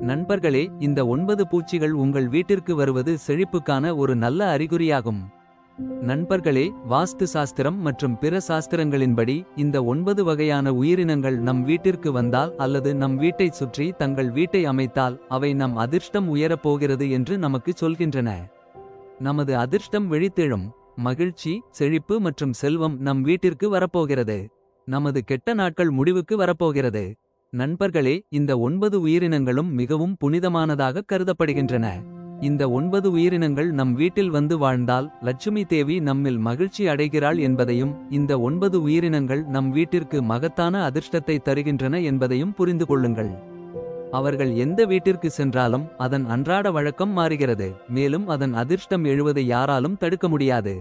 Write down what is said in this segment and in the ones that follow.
நண்பர்களே இந்த ஒன்பது பூச்சிகள் உங்கள் வீட்டிற்கு வருவது செழிப்புக்கான ஒரு நல்ல அறிகுறியாகும். நண்பர்களே வாஸ்து சாஸ்திரம் மற்றும் பிற சாஸ்திரங்களின்படி இந்த ஒன்பது வகையான உயிரினங்கள் நம் வீட்டிற்கு வந்தால் அல்லது நம் வீட்டைச் சுற்றி தங்கள் வீட்டை அமைத்தால் அவை நம் அதிர்ஷ்டம் உயரப்போகிறது என்று நமக்கு சொல்கின்றன. நமது அதிர்ஷ்டம் விழித்தெழும் மகிழ்ச்சி செழிப்பு மற்றும் செல்வம் நம் வீட்டிற்கு வரப்போகிறது. நமது கெட்ட நாட்கள் முடிவுக்கு வரப்போகிறது. நண்பர்களே இந்த ஒன்பது உயிரினங்களும் மிகவும் புனிதமானதாக கருதப்படுகின்றன. இந்த ஒன்பது உயிரினங்கள் நம் வீட்டில் வந்து வாழ்ந்தால் லட்சுமி தேவி நம்மில் மகிழ்ச்சி அடைகிறாள் என்பதையும் இந்த ஒன்பது உயிரினங்கள் நம் வீட்டிற்கு மகத்தான அதிர்ஷ்டத்தை தருகின்றன என்பதையும் புரிந்து கொள்ளுங்கள். அவர்கள் எந்த வீட்டிற்கு சென்றாலும் அதன் அன்றாட வழக்கம் மாறுகிறது மேலும் அதன் அதிர்ஷ்டம் எழுவதை யாராலும் தடுக்க முடியாது.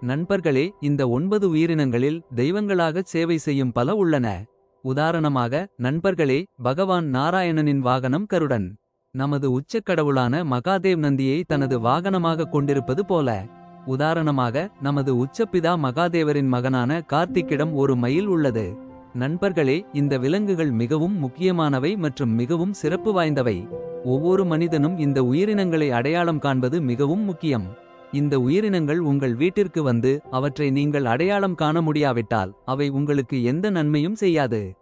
நண்பர்களே இந்த ஒன்பது உயிரினங்களில் தெய்வங்களாக சேவை செய்யும் பல உள்ளன. உதாரணமாக நண்பர்களே பகவான் நாராயணனின் வாகனம் கருடன். நமது உச்சக் கடவுளான மகாதேவ் நந்தியை தனது வாகனமாக கொண்டிருப்பது போல. உதாரணமாக நமது உச்சப்பிதா மகாதேவரின் மகனான கார்த்திக்கிடம் ஒரு மயில் உள்ளது. நண்பர்களே இந்த விலங்குகள் மிகவும் முக்கியமானவை மற்றும் மிகவும் சிறப்பு வாய்ந்தவை. ஒவ்வொரு மனிதனும் இந்த உயிரினங்களை அடையாளம் காண்பது மிகவும் முக்கியம். இந்த உயிரினங்கள் உங்கள் வீட்டிற்கு வந்து அவற்றை நீங்கள் அடையாளம் காண முடியாவிட்டால் அவை உங்களுக்கு எந்த நன்மையும் செய்யாது.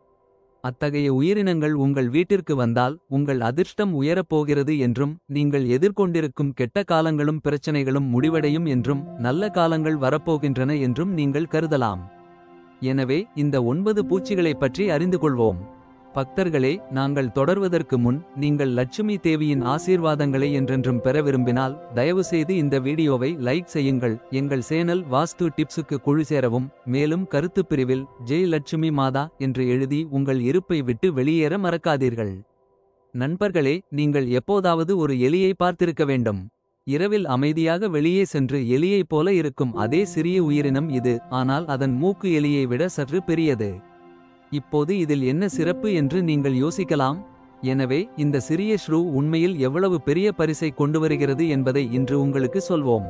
அத்தகைய உயிரினங்கள் உங்கள் வீட்டிற்கு வந்தால் உங்கள் அதிர்ஷ்டம் உயரப்போகிறது என்றும் நீங்கள் எதிர்கொண்டிருக்கும் கெட்ட காலங்களும் பிரச்சனைகளும் முடிவடையும் என்றும் நல்ல காலங்கள் வரப்போகின்றன என்றும் நீங்கள் கருதலாம். எனவே இந்த ஒன்பது பூச்சிகளைப் பற்றி அறிந்து கொள்வோம். பக்தர்களே நாங்கள் தொடர்வதற்கு முன் நீங்கள் லட்சுமி தேவியின் ஆசீர்வாதங்களை என்றென்றும் பெற விரும்பினால் தயவுசெய்து இந்த வீடியோவை லைக் செய்யுங்கள். எங்கள் சேனல் வாஸ்து டிப்ஸுக்கு குழு சேரவும். மேலும் கருத்துப் பிரிவில் ஜெய் லட்சுமி மாதா என்று எழுதி உங்கள் இருப்பை விட்டு வெளியேற மறக்காதீர்கள். நண்பர்களே நீங்கள் எப்போதாவது ஒரு எலியை பார்த்திருக்க வேண்டும். இரவில் அமைதியாக வெளியே சென்று எலியைப் போல இருக்கும் அதே சிறிய உயிரினம் இது. ஆனால் அதன் மூக்கு எலியை விட சற்று பெரியது. இப்போது இதில் என்ன சிறப்பு என்று நீங்கள் யோசிக்கலாம். எனவே இந்த சிறிய ஷ்ரூ உண்மையில் எவ்வளவு பெரிய பரிசை கொண்டு வருகிறது என்பதை இன்று உங்களுக்கு சொல்வோம்.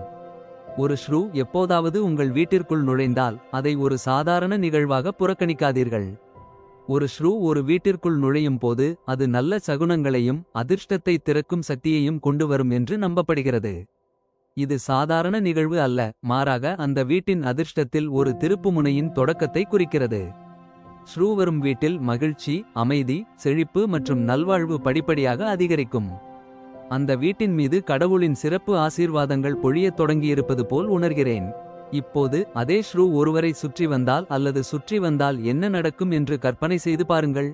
ஒரு ஷ்ரூ எப்போதாவது உங்கள் வீட்டிற்குள் நுழைந்தால் அதை ஒரு சாதாரண நிகழ்வாக புறக்கணிக்காதீர்கள். ஒரு ஷ்ரூ ஒரு வீட்டிற்குள் நுழையும் போது அது நல்ல சகுனங்களையும் அதிர்ஷ்டத்தை திறக்கும் சக்தியையும் கொண்டு வரும் என்று நம்பப்படுகிறது. இது சாதாரண நிகழ்வு அல்ல மாறாக அந்த வீட்டின் அதிர்ஷ்டத்தில் ஒரு திருப்புமுனையின் தொடக்கத்தை குறிக்கிறது. ஸ்ரூவரும் வீட்டில் மகிழ்ச்சி அமைதி செழிப்பு மற்றும் நல்வாழ்வு படிப்படியாக அதிகரிக்கும். அந்த வீட்டின் மீது கடவுளின் சிறப்பு ஆசீர்வாதங்கள் பொழியத் தொடங்கியிருப்பது போல் உணர்கிறேன். இப்போது அதே ஸ்ரூ ஒருவரை சுற்றி வந்தால் அல்லது சுற்றி வந்தால் என்ன நடக்கும் என்று கற்பனை செய்து பாருங்கள்.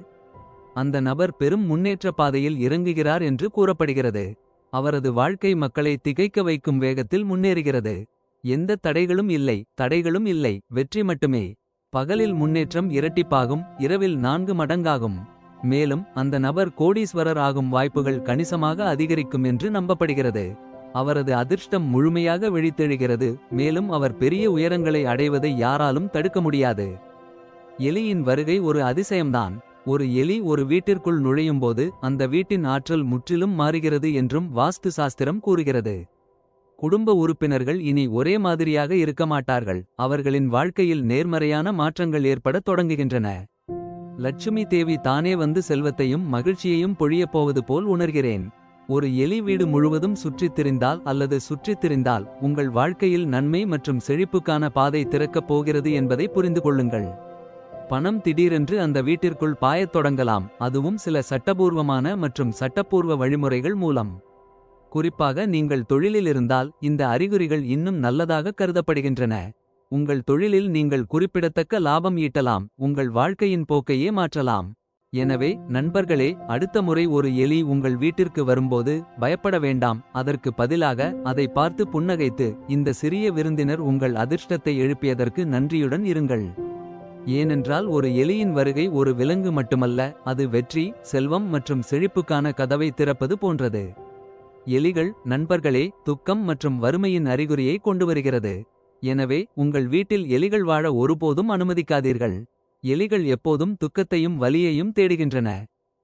அந்த நபர் பெரும் முன்னேற்ற பாதையில் இறங்குகிறார் என்று கூறப்படுகிறது. அவரது வாழ்க்கை மக்களை திகைக்க வைக்கும் வேகத்தில் முன்னேறுகிறது. எந்த தடைகளும் இல்லை தடைகளும் இல்லை வெற்றி மட்டுமே. பகலில் முன்னேற்றம் இரட்டிப்பாகும் இரவில் நான்கு மடங்காகும். மேலும் அந்த நபர் கோடீஸ்வரர் ஆகும் வாய்ப்புகள் கணிசமாக அதிகரிக்கும் என்று நம்பப்படுகிறது. அவரது அதிர்ஷ்டம் முழுமையாக விழித்தெழுகிறது மேலும் அவர் பெரிய உயரங்களை அடைவதை யாராலும் தடுக்க முடியாது. எலியின் வருகை ஒரு அதிசயம்தான். ஒரு எலி ஒரு வீட்டிற்குள் நுழையும்போது அந்த வீட்டின் ஆற்றல் முற்றிலும் மாறுகிறது என்றும் வாஸ்து சாஸ்திரம் கூறுகிறது. குடும்ப உறுப்பினர்கள் இனி ஒரே மாதிரியாக இருக்க மாட்டார்கள். அவர்களின் வாழ்க்கையில் நேர்மறையான மாற்றங்கள் ஏற்படத் தொடங்குகின்றன. லட்சுமி தேவி தானே வந்து செல்வத்தையும் மகிழ்ச்சியையும் பொழியப் போவது போல் உணர்கிறேன். ஒரு எலி வீடு முழுவதும் சுற்றித் திரிந்தால் அல்லது சுற்றித் திரிந்தால் உங்கள் வாழ்க்கையில் நன்மை மற்றும் செழிப்புக்கான பாதை திறக்கப் போகிறது என்பதை புரிந்து கொள்ளுங்கள். பணம் திடீரென்று அந்த வீட்டிற்குள் பாயத் தொடங்கலாம். அதுவும் சில சட்டபூர்வமான மற்றும் சட்டப்பூர்வ வழிமுறைகள் மூலம். குறிப்பாக நீங்கள் தொழிலில் இருந்தால் இந்த அறிகுறிகள் இன்னும் நல்லதாக கருதப்படுகின்றன. உங்கள் தொழிலில் நீங்கள் குறிப்பிடத்தக்க லாபம் ஈட்டலாம் உங்கள் வாழ்க்கையின் போக்கையே மாற்றலாம். எனவே நண்பர்களே அடுத்த முறை ஒரு எலி உங்கள் வீட்டிற்கு வரும்போது பயப்பட வேண்டாம் அதற்கு பதிலாக அதை பார்த்து புன்னகைத்து இந்த சிறிய விருந்தினர் உங்கள் அதிர்ஷ்டத்தை எழுப்பியதற்கு நன்றியுடன் இருங்கள். ஏனென்றால் ஒரு எலியின் வருகை ஒரு விலங்கு மட்டுமல்ல அது வெற்றி செல்வம் மற்றும் செழிப்புக்கான கதவை திறப்பது போன்றது. எலிகள் நண்பர்களே துக்கம் மற்றும் வறுமையின் அறிகுறியை கொண்டு வருகிறது எனவே உங்கள் வீட்டில் எலிகள் வாழ ஒருபோதும் அனுமதிக்காதீர்கள். எலிகள் எப்போதும் துக்கத்தையும் வலியையும் தேடுகின்றன.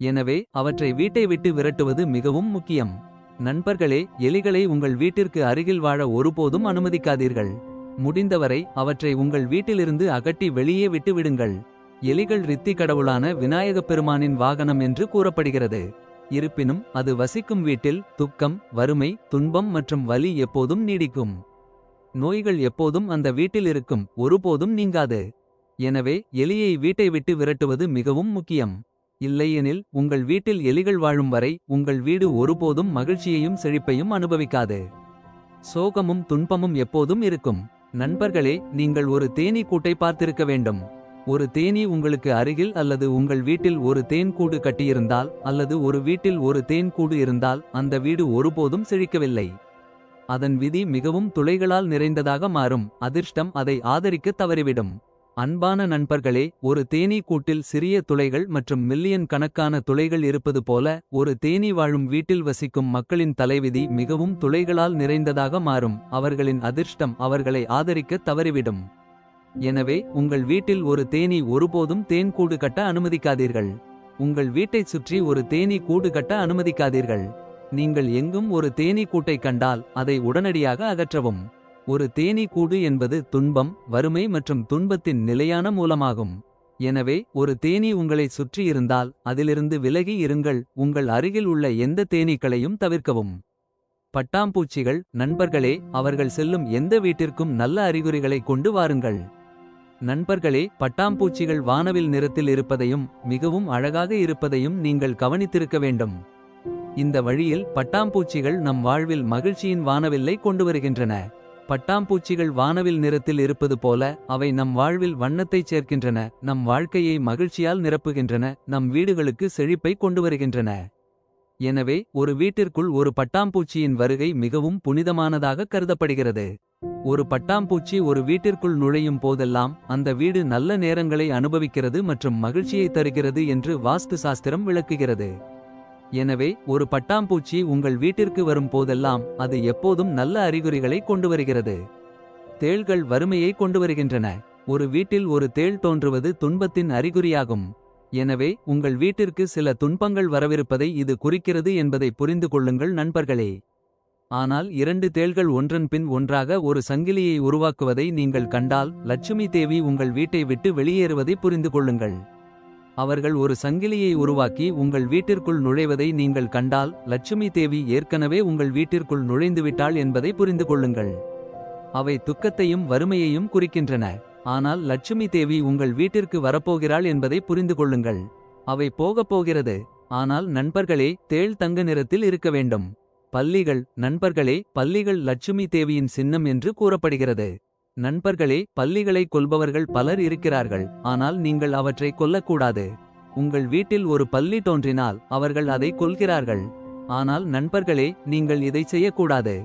எனவே அவற்றை வீட்டை விட்டு விரட்டுவது மிகவும் முக்கியம். நண்பர்களே எலிகளை உங்கள் வீட்டிற்கு அருகில் வாழ ஒருபோதும் அனுமதிக்காதீர்கள். முடிந்தவரை அவற்றை உங்கள் வீட்டிலிருந்து அகட்டி வெளியே விட்டு விடுங்கள் எலிகள் ரித்தி கடவுளான விநாயகப் பெருமானின் வாகனம் என்று கூறப்படுகிறது. இருப்பினும் அது வசிக்கும் வீட்டில் துக்கம் வறுமை துன்பம் மற்றும் வலி எப்போதும் நீடிக்கும். நோய்கள் எப்போதும் அந்த வீட்டில் இருக்கும் ஒருபோதும் நீங்காது. எனவே எலியை வீட்டை விட்டு விரட்டுவது மிகவும் முக்கியம். இல்லையெனில் உங்கள் வீட்டில் எலிகள் வாழும் வரை உங்கள் வீடு ஒருபோதும் மகிழ்ச்சியையும் செழிப்பையும் அனுபவிக்காது. சோகமும் துன்பமும் எப்போதும் இருக்கும். நண்பர்களே நீங்கள் ஒரு தேனீ கூட்டை பார்த்திருக்க வேண்டும். ஒரு தேனீ உங்களுக்கு அருகில் அல்லது உங்கள் வீட்டில் ஒரு தேன் கூடு கட்டியிருந்தால் அல்லது ஒரு வீட்டில் ஒரு தேன் கூடு இருந்தால் அந்த வீடு ஒருபோதும் செழிக்கவில்லை. அதன் விதி மிகவும் துளைகளால் நிறைந்ததாக மாறும். அதிர்ஷ்டம் அதை ஆதரிக்க தவறிவிடும். அன்பான நண்பர்களே ஒரு தேனீ கூட்டில் சிறிய துளைகள் மற்றும் மில்லியன் கணக்கான துளைகள் இருப்பது போல ஒரு தேனீ வாழும் வீட்டில் வசிக்கும் மக்களின் தலைவிதி மிகவும் துளைகளால் நிறைந்ததாக மாறும். அவர்களின் அதிர்ஷ்டம் அவர்களை ஆதரிக்க தவறிவிடும். எனவே உங்கள் வீட்டில் ஒரு தேனீ ஒருபோதும் தேன் கூடு கட்ட அனுமதிக்காதீர்கள். உங்கள் வீட்டைச் சுற்றி ஒரு தேனி கூடு கட்ட அனுமதிக்காதீர்கள். நீங்கள் எங்கும் ஒரு தேனீ கூட்டை கண்டால் அதை உடனடியாக அகற்றவும். ஒரு தேனீ கூடு என்பது துன்பம் வறுமை மற்றும் துன்பத்தின் நிலையான மூலமாகும். எனவே ஒரு தேனீ உங்களை சுற்றி இருந்தால் அதிலிருந்து விலகி இருங்கள் உங்கள் அருகில் உள்ள எந்த தேனீக்களையும் தவிர்க்கவும். பட்டாம்பூச்சிகள் நண்பர்களே அவர்கள் செல்லும் எந்த வீட்டிற்கும் நல்ல அறிகுறிகளை கொண்டு வாருங்கள். நண்பர்களே பட்டாம்பூச்சிகள் வானவில் நிறத்தில் இருப்பதையும் மிகவும் அழகாக இருப்பதையும் நீங்கள் கவனித்திருக்க வேண்டும். இந்த வழியில் பட்டாம்பூச்சிகள் நம் வாழ்வில் மகிழ்ச்சியின் வானவில்லை கொண்டு வருகின்றன. பட்டாம்பூச்சிகள் வானவில் நிறத்தில் இருப்பது போல அவை நம் வாழ்வில் வண்ணத்தைச் சேர்க்கின்றன நம் வாழ்க்கையை மகிழ்ச்சியால் நிரப்புகின்றன நம் வீடுகளுக்கு செழிப்பை கொண்டு வருகின்றன. எனவே ஒரு வீட்டிற்குள் ஒரு பட்டாம்பூச்சியின் வருகை மிகவும் புனிதமானதாக கருதப்படுகிறது. ஒரு பட்டாம்பூச்சி ஒரு வீட்டிற்குள் நுழையும் போதெல்லாம் அந்த வீடு நல்ல நேரங்களை அனுபவிக்கிறது மற்றும் மகிழ்ச்சியை தருகிறது என்று வாஸ்து சாஸ்திரம் விளக்குகிறது. எனவே ஒரு பட்டாம்பூச்சி உங்கள் வீட்டிற்கு வரும் போதெல்லாம் அது எப்போதும் நல்ல அறிகுறிகளை கொண்டு வருகிறது தேள்கள் வறுமையை கொண்டு வருகின்றன ஒரு வீட்டில் ஒரு தேள் தோன்றுவது துன்பத்தின் அறிகுறியாகும். எனவே உங்கள் வீட்டிற்கு சில துன்பங்கள் வரவிருப்பதை இது குறிக்கிறது என்பதை புரிந்து கொள்ளுங்கள் நண்பர்களே. ஆனால் இரண்டு தேள்கள் ஒன்றன் பின் ஒன்றாக ஒரு சங்கிலியை உருவாக்குவதை நீங்கள் கண்டால் லட்சுமி தேவி உங்கள் வீட்டை விட்டு வெளியேறுவதை புரிந்து கொள்ளுங்கள். அவர்கள் ஒரு சங்கிலியை உருவாக்கி உங்கள் வீட்டிற்குள் நுழைவதை நீங்கள் கண்டால் லட்சுமி தேவி ஏற்கனவே உங்கள் வீட்டிற்குள் நுழைந்துவிட்டாள் என்பதை புரிந்து கொள்ளுங்கள். அவை துக்கத்தையும் வறுமையையும் குறிக்கின்றன. ஆனால் லட்சுமி தேவி உங்கள் வீட்டிற்கு வரப்போகிறாள் என்பதை புரிந்து கொள்ளுங்கள். அவை போகப் போகிறது. ஆனால் நண்பர்களே தேள் தங்க நிறத்தில் இருக்க வேண்டும். பல்லிகள் நண்பர்களே பல்லிகள் லட்சுமி தேவியின் சின்னம் என்று கூறப்படுகிறது. நண்பர்களே பல்லிகளை கொல்பவர்கள் பலர் இருக்கிறார்கள் ஆனால் நீங்கள் அவற்றை கொல்லக்கூடாது. உங்கள் வீட்டில் ஒரு பல்லி தோன்றினால் அவர்கள் அதை கொல்கிறார்கள். ஆனால் நண்பர்களே நீங்கள் இதை செய்யக்கூடாது.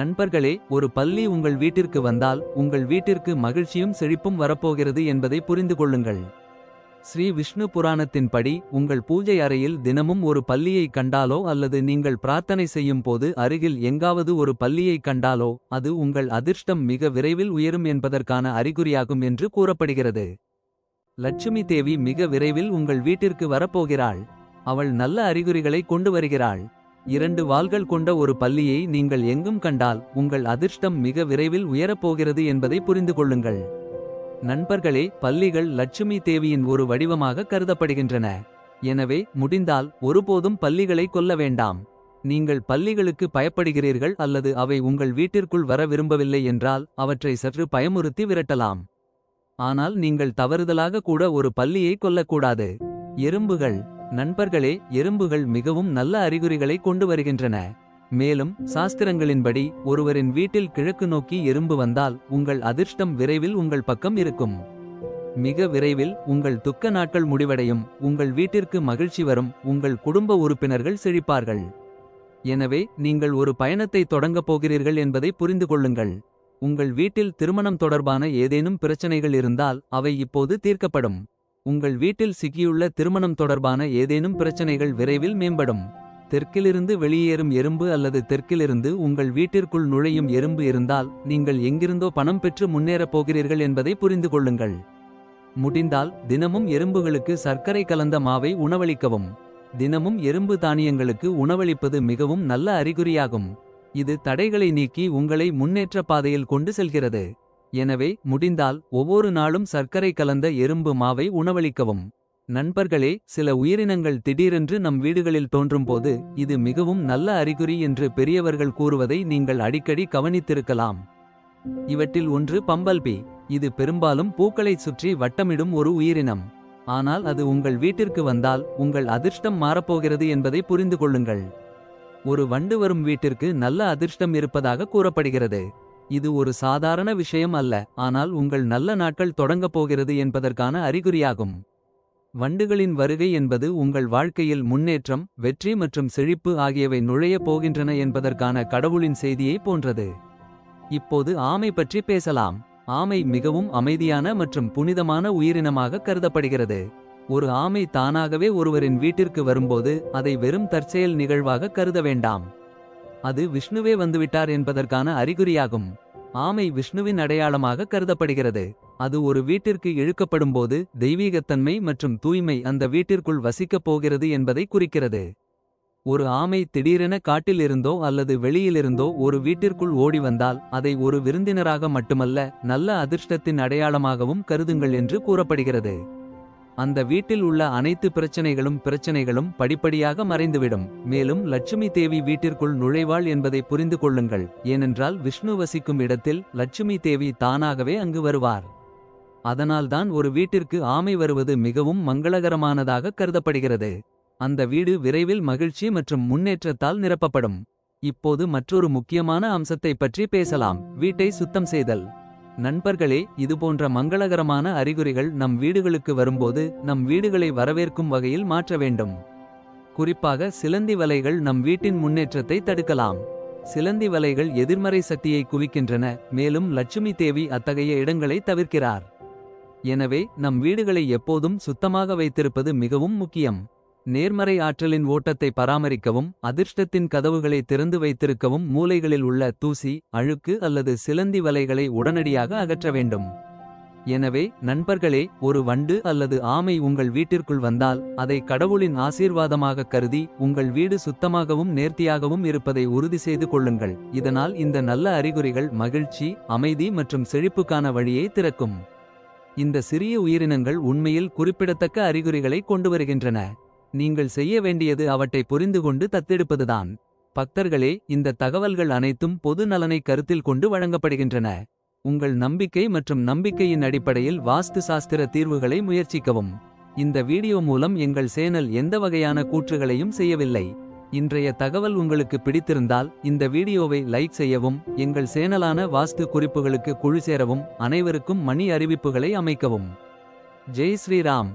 நண்பர்களே ஒரு பல்லி உங்கள் வீட்டிற்கு வந்தால் உங்கள் வீட்டிற்கு மகிழ்ச்சியும் செழிப்பும் வரப்போகிறது என்பதை புரிந்து கொள்ளுங்கள். ஸ்ரீ விஷ்ணு புராணத்தின்படி உங்கள் பூஜை அறையில் தினமும் ஒரு பல்லியை கண்டாலோ அல்லது நீங்கள் பிரார்த்தனை செய்யும் போது அருகில் எங்காவது ஒரு பல்லியை கண்டாலோ அது உங்கள் அதிர்ஷ்டம் மிக விரைவில் உயரும் என்பதற்கான அறிகுறியாகும் என்று கூறப்படுகிறது. லட்சுமி தேவி மிக விரைவில் உங்கள் வீட்டிற்கு வரப்போகிறாள். அவள் நல்ல அறிகுறிகளை கொண்டு வருகிறாள். இரண்டு வாள்கள் கொண்ட ஒரு பல்லியை நீங்கள் எங்கும் கண்டால் உங்கள் அதிர்ஷ்டம் மிக விரைவில் உயரப்போகிறது என்பதை புரிந்து கொள்ளுங்கள். நண்பர்களே பள்ளிகள் லட்சுமி தேவியின் ஒரு வடிவமாக கருதப்படுகின்றன. எனவே முடிந்தால் ஒருபோதும் பள்ளிகளை கொல்ல வேண்டாம். நீங்கள் பள்ளிகளுக்கு பயப்படுகிறீர்கள் அல்லது அவை உங்கள் வீட்டிற்குள் வர விரும்பவில்லை என்றால் அவற்றை சற்று பயமுறுத்தி விரட்டலாம். ஆனால் நீங்கள் தவறுதலாக கூட ஒரு பள்ளியை கொல்லக்கூடாது. எறும்புகள். நண்பர்களே எறும்புகள் மிகவும் நல்ல அறிகுறிகளை கொண்டு வருகின்றன. மேலும் சாஸ்திரங்களின்படி ஒருவரின் வீட்டில் கிழக்கு நோக்கி எறும்பு வந்தால் உங்கள் அதிர்ஷ்டம் விரைவில் உங்கள் பக்கம் இருக்கும். மிக விரைவில் உங்கள் துக்க நாட்கள் முடிவடையும் உங்கள் வீட்டிற்கு மகிழ்ச்சி வரும் உங்கள் குடும்ப உறுப்பினர்கள் செழிப்பார்கள் எனவே நீங்கள் ஒரு பயணத்தை தொடங்கப் போகிறீர்கள் என்பதை புரிந்து கொள்ளுங்கள். உங்கள் வீட்டில் திருமணம் தொடர்பான ஏதேனும் பிரச்சனைகள் இருந்தால் அவை இப்போது தீர்க்கப்படும். உங்கள் வீட்டில் சிக்கியுள்ள திருமணம் தொடர்பான ஏதேனும் பிரச்சனைகள் விரைவில் மேம்படும். தெற்கிலிருந்து வெளியேறும் எறும்பு அல்லது தெற்கிலிருந்து உங்கள் வீட்டிற்குள் நுழையும் எறும்பு இருந்தால் நீங்கள் எங்கிருந்தோ பணம் பெற்று முன்னேறப் போகிறீர்கள் என்பதை புரிந்து கொள்ளுங்கள். முடிந்தால் தினமும் எறும்புகளுக்கு சர்க்கரை கலந்த மாவை உணவளிக்கவும். தினமும் எறும்பு தானியங்களுக்கு உணவளிப்பது மிகவும் நல்ல அறிகுறியாகும். இது தடைகளை நீக்கி உங்களை முன்னேற்ற பாதையில் கொண்டு செல்கிறது. எனவே முடிந்தால் ஒவ்வொரு நாளும் சர்க்கரை கலந்த எறும்பு மாவை உணவளிக்கவும். நண்பர்களே சில உயிரினங்கள் திடீரென்று நம் வீடுகளில் தோன்றும்போது இது மிகவும் நல்ல அறிகுறி என்று பெரியவர்கள் கூறுவதை நீங்கள் அடிக்கடி கவனித்திருக்கலாம். இவற்றில் ஒன்று பம்பல்பி இது பெரும்பாலும் பூக்களைச் சுற்றி வட்டமிடும் ஒரு உயிரினம். ஆனால் அது உங்கள் வீட்டிற்கு வந்தால் உங்கள் அதிர்ஷ்டம் மாறப்போகிறது என்பதை புரிந்து கொள்ளுங்கள். ஒரு வண்டு வரும் வீட்டிற்கு நல்ல அதிர்ஷ்டம் இருப்பதாக கூறப்படுகிறது. இது ஒரு சாதாரண விஷயம் அல்ல ஆனால் உங்கள் நல்ல நாட்கள் தொடங்கப் போகிறது என்பதற்கான அறிகுறியாகும். வண்டுகளின் வருகை என்பது உங்கள் வாழ்க்கையில் முன்னேற்றம் வெற்றி மற்றும் செழிப்பு ஆகியவை நுழையப் போகின்றன என்பதற்கான கடவுளின் செய்தியை போன்றது. இப்போது ஆமை பற்றி பேசலாம். ஆமை மிகவும் அமைதியான மற்றும் புனிதமான உயிரினமாக கருதப்படுகிறது. ஒரு ஆமை தானாகவே ஒருவரின் வீட்டிற்கு வரும்போது அதை வெறும் தற்செயல் நிகழ்வாக கருத வேண்டாம். அது விஷ்ணுவே வந்துவிட்டார் என்பதற்கான அறிகுறியாகும். ஆமை விஷ்ணுவின் அடையாளமாக கருதப்படுகிறது. அது ஒரு வீட்டிற்கு இழுக்கப்படும்போது தெய்வீகத்தன்மை மற்றும் தூய்மை அந்த வீட்டிற்குள் வசிக்கப் போகிறது என்பதை குறிக்கிறது. ஒரு ஆமை திடீரென காட்டிலிருந்தோ அல்லது வெளியிலிருந்தோ ஒரு வீட்டிற்குள் ஓடி வந்தால் அதை ஒரு விருந்தினராக மட்டுமல்ல நல்ல அதிர்ஷ்டத்தின் அடையாளமாகவும் கருதுங்கள் என்று கூறப்படுகிறது. அந்த வீட்டில் உள்ள அனைத்து பிரச்சனைகளும் பிரச்சனைகளும் படிப்படியாக மறைந்துவிடும். மேலும் லட்சுமி தேவி வீட்டிற்குள் நுழைவாள் என்பதை புரிந்து கொள்ளுங்கள். ஏனென்றால் விஷ்ணு வசிக்கும் இடத்தில் லட்சுமி தேவி தானாகவே அங்கு வருவார். அதனால்தான் ஒரு வீட்டிற்கு ஆமை வருவது மிகவும் மங்களகரமானதாக கருதப்படுகிறது. அந்த வீடு விரைவில் மகிழ்ச்சி மற்றும் முன்னேற்றத்தால் நிரப்பப்படும். இப்போது மற்றொரு முக்கியமான அம்சத்தைப் பற்றி பேசலாம். வீட்டை சுத்தம் செய்தல். நண்பர்களே இதுபோன்ற மங்களகரமான அறிகுறிகள் நம் வீடுகளுக்கு வரும்போது நம் வீடுகளை வரவேற்கும் வகையில் மாற்ற வேண்டும். குறிப்பாக சிலந்தி வலைகள் நம் வீட்டின் முன்னேற்றத்தை தடுக்கலாம். சிலந்தி வலைகள் எதிர்மறை சக்தியை குவிக்கின்றன மேலும் லட்சுமி தேவி அத்தகைய இடங்களை தவிர்க்கிறார். எனவே நம் வீடுகளை எப்போதும் சுத்தமாக வைத்திருப்பது மிகவும் முக்கியம். நேர்மறை ஆற்றலின் ஓட்டத்தை பராமரிக்கவும் அதிர்ஷ்டத்தின் கதவுகளை திறந்து வைத்திருக்கவும் மூலைகளில் உள்ள தூசி அழுக்கு அல்லது சிலந்தி வலைகளை உடனடியாக அகற்ற வேண்டும். எனவே நண்பர்களே ஒரு வண்டு அல்லது ஆமை உங்கள் வீட்டிற்குள் வந்தால் அதை கடவுளின் ஆசீர்வாதமாக கருதி உங்கள் வீடு சுத்தமாகவும் நேர்த்தியாகவும் இருப்பதை உறுதி செய்து கொள்ளுங்கள். இதனால் இந்த நல்ல அறிகுறிகள் மகிழ்ச்சி அமைதி மற்றும் செழிப்புக்கான வழியை திறக்கும். இந்த சிறிய உயிரினங்கள் உண்மையில் குறிப்பிடத்தக்க அறிகுறிகளை கொண்டு வருகின்றன. நீங்கள் செய்ய வேண்டியது அவற்றை புரிந்துகொண்டு தத்தெடுப்பதுதான். பக்தர்களே இந்த தகவல்கள் அனைத்தும் பொது நலனை கருத்தில் கொண்டு வழங்கப்படுகின்றன. உங்கள் நம்பிக்கை மற்றும் நம்பிக்கையின் அடிப்படையில் வாஸ்து சாஸ்திர தீர்வுகளை முயற்சிக்கவும். இந்த வீடியோ மூலம் எங்கள் சேனல் எந்த வகையான கூற்றுகளையும் செய்யவில்லை. இன்றைய தகவல் உங்களுக்கு பிடித்திருந்தால் இந்த வீடியோவை லைக் செய்யவும் எங்கள் சேனலான வாஸ்து குறிப்புகளுக்கு குழு சேரவும் அனைவருக்கும் மணி அறிவிப்புகளை அமைக்கவும். ஜெய் ஸ்ரீராம்.